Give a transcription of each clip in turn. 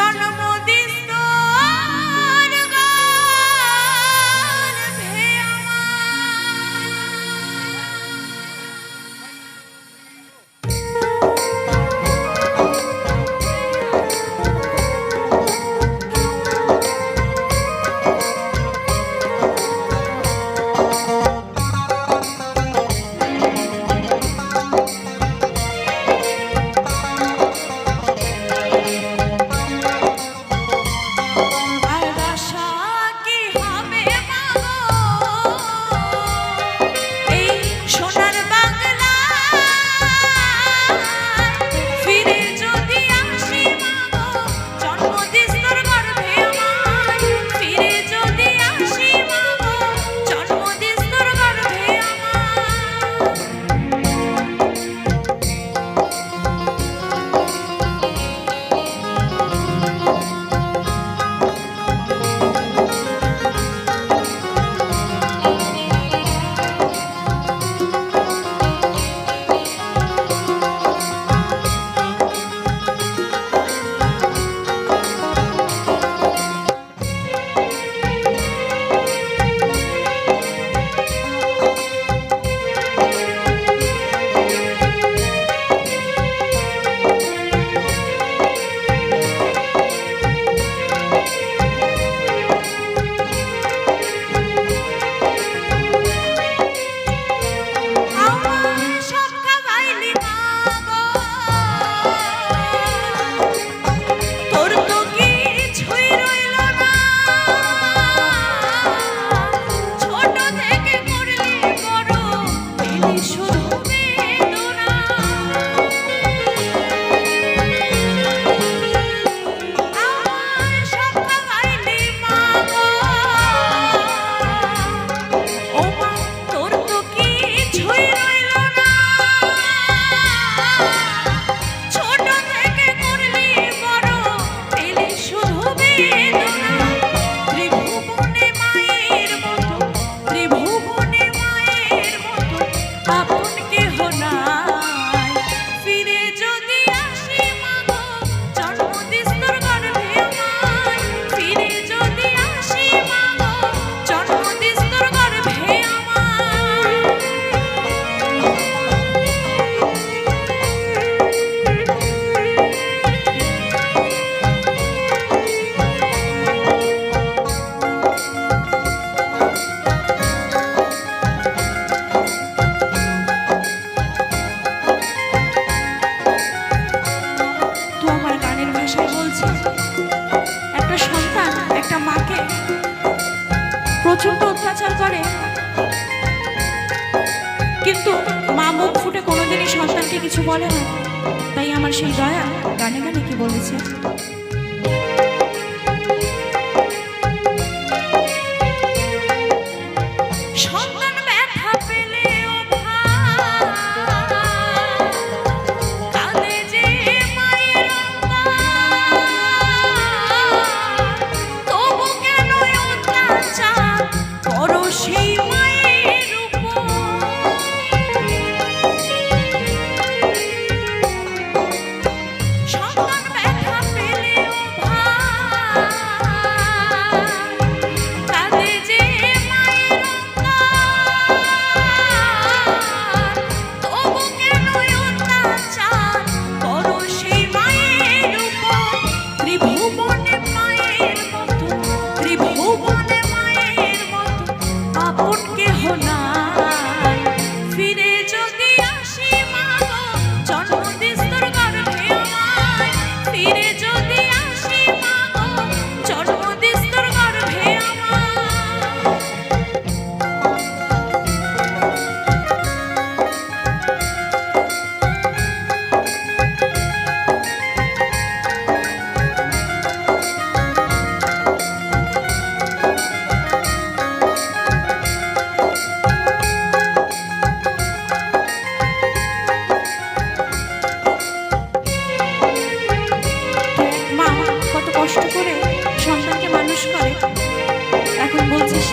জন্ম কিছু বলে না। তাই আমার সেই দয়া গানে গানে কি বলেছে? Tribune.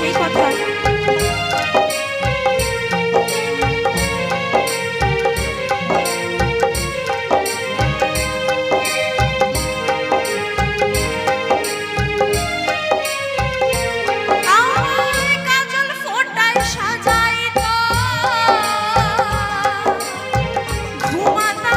সেই কথা। সাজাই তো। ঘুমাতা